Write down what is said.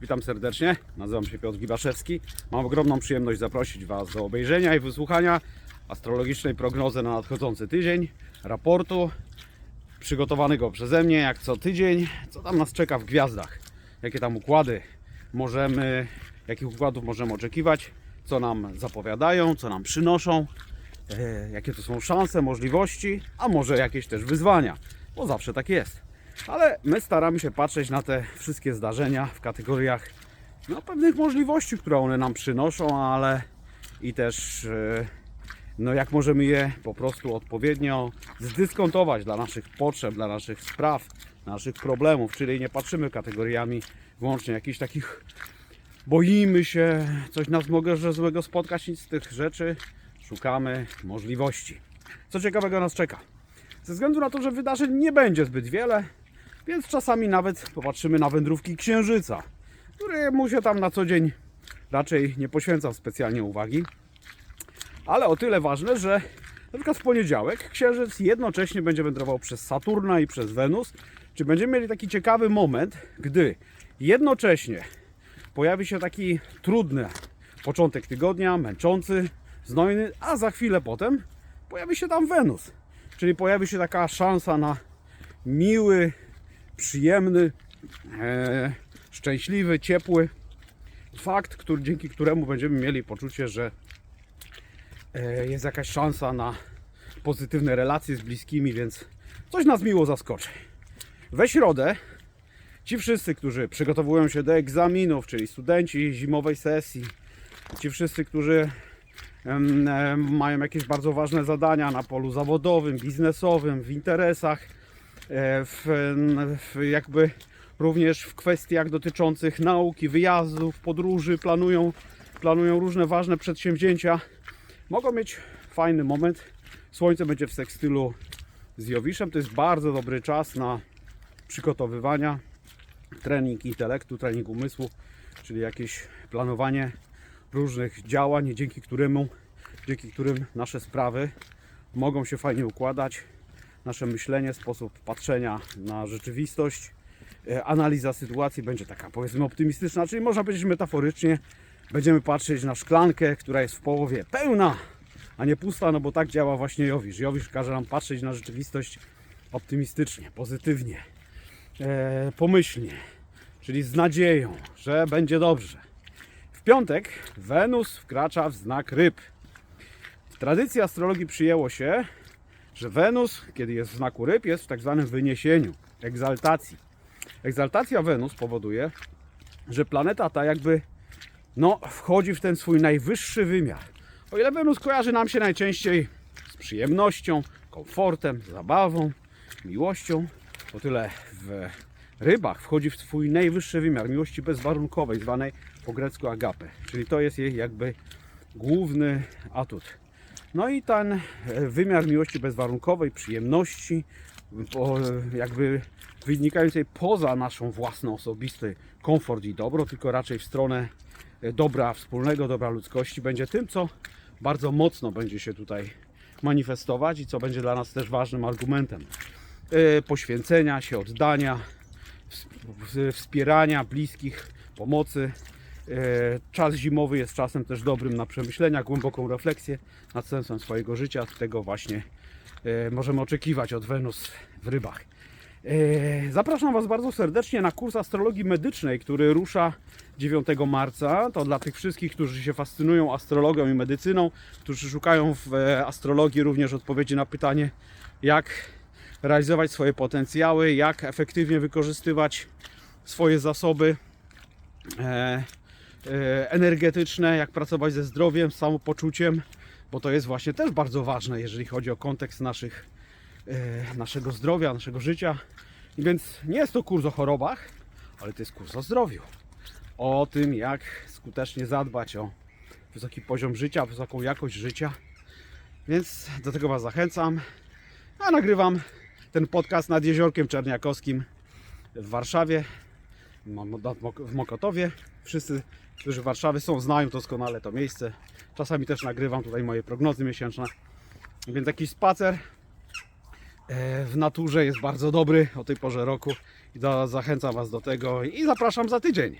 Witam serdecznie, nazywam się Piotr Gibaszewski. Mam ogromną przyjemność zaprosić Was do obejrzenia i wysłuchania astrologicznej prognozy na nadchodzący tydzień, raportu przygotowanego przeze mnie jak co tydzień, co tam nas czeka w gwiazdach, jakie tam układy możemy, jakich układów możemy oczekiwać, co nam zapowiadają, co nam przynoszą, e, jakie to są szanse, możliwości, a może jakieś też wyzwania, bo zawsze tak jest. Ale my staramy się patrzeć na te wszystkie zdarzenia w kategoriach no, pewnych możliwości, które one nam przynoszą, ale i też e, no, jak możemy je po prostu odpowiednio zdyskontować dla naszych potrzeb, dla naszych spraw, naszych problemów, czyli nie patrzymy kategoriami wyłącznie jakichś takich boimy się, coś nas może złego spotkać, nic z tych rzeczy. Szukamy możliwości. Co ciekawego nas czeka? Ze względu na to, że wydarzeń nie będzie zbyt wiele, więc czasami nawet popatrzymy na wędrówki księżyca, któremu się tam na co dzień raczej nie poświęcam specjalnie uwagi. Ale o tyle ważne, że na przykład w poniedziałek księżyc jednocześnie będzie wędrował przez Saturna i przez Wenus. Czy będziemy mieli taki ciekawy moment, gdy jednocześnie pojawi się taki trudny początek tygodnia, męczący, znojny, a za chwilę potem pojawi się tam Wenus. Czyli pojawi się taka szansa na miły, przyjemny, e, szczęśliwy, ciepły fakt, który, dzięki któremu będziemy mieli poczucie, że e, jest jakaś szansa na pozytywne relacje z bliskimi, więc coś nas miło zaskoczy. We środę ci wszyscy, którzy przygotowują się do egzaminów, czyli studenci zimowej sesji, ci wszyscy, którzy mają jakieś bardzo ważne zadania na polu zawodowym, biznesowym, w interesach, w, w jakby również w kwestiach dotyczących nauki, wyjazdów, podróży, planują, planują różne ważne przedsięwzięcia, mogą mieć fajny moment. Słońce będzie w sekstylu z Jowiszem. To jest bardzo dobry czas na przygotowywania, trening intelektu, trening umysłu, czyli jakieś planowanie różnych działań, dzięki któremu, dzięki którym nasze sprawy mogą się fajnie układać. Nasze myślenie, sposób patrzenia na rzeczywistość, e, analiza sytuacji będzie taka powiedzmy optymistyczna, czyli można powiedzieć metaforycznie, będziemy patrzeć na szklankę, która jest w połowie pełna, a nie pusta, no bo tak działa właśnie Jowisz. Jowisz każe nam patrzeć na rzeczywistość optymistycznie, pozytywnie, e, pomyślnie, czyli z nadzieją, że będzie dobrze. W piątek Wenus wkracza w znak ryb. W tradycji astrologii przyjęło się, że Wenus, kiedy jest w znaku ryb, jest w tak zwanym wyniesieniu, egzaltacji. Egzaltacja Wenus powoduje, że planeta ta jakby no, wchodzi w ten swój najwyższy wymiar. O ile Wenus kojarzy nam się najczęściej z przyjemnością, komfortem, zabawą, miłością, o tyle w rybach wchodzi w swój najwyższy wymiar miłości bezwarunkowej, zwanej po grecku agape. Czyli to jest jej jakby główny atut. No i ten e, wymiar miłości bezwarunkowej, przyjemności, po- jakby wynikającej poza naszą własną osobisty komfort i dobro, tylko raczej w stronę e, dobra wspólnego, dobra ludzkości, będzie tym, co bardzo mocno będzie się tutaj manifestować i co będzie dla nas też ważnym argumentem e, poświęcenia się, oddania, wspierania bliskich, pomocy. E, Czas zimowy jest czasem też dobrym na przemyślenia, głęboką refleksję nad sensem swojego życia. Tego właśnie e, możemy oczekiwać od Wenus w rybach. E, Zapraszam Was bardzo serdecznie na kurs astrologii medycznej, który rusza 9 marca. To dla tych wszystkich, którzy się fascynują astrologią i medycyną, którzy szukają w astrologii również odpowiedzi na pytanie, jak realizować swoje potencjały, jak efektywnie wykorzystywać swoje zasoby energetyczne, jak pracować ze zdrowiem, samopoczuciem, bo to jest właśnie też bardzo ważne, jeżeli chodzi o kontekst naszych, e, naszego zdrowia, naszego życia. Więc nie jest to kurs o chorobach, ale to jest kurs o zdrowiu. O tym, jak skutecznie zadbać o wysoki poziom życia, wysoką jakość życia. Więc do tego Was zachęcam. A nagrywam ten podcast nad Jeziorkiem Czerniakowskim w Warszawie, w Mokotowie. Wszyscy, którzy w Warszawie są, znają doskonale to miejsce. Czasami też nagrywam tutaj moje prognozy miesięczne. Więc taki spacer e, w naturze jest bardzo dobry o tej porze roku i do, zachęcam Was do tego i zapraszam za tydzień.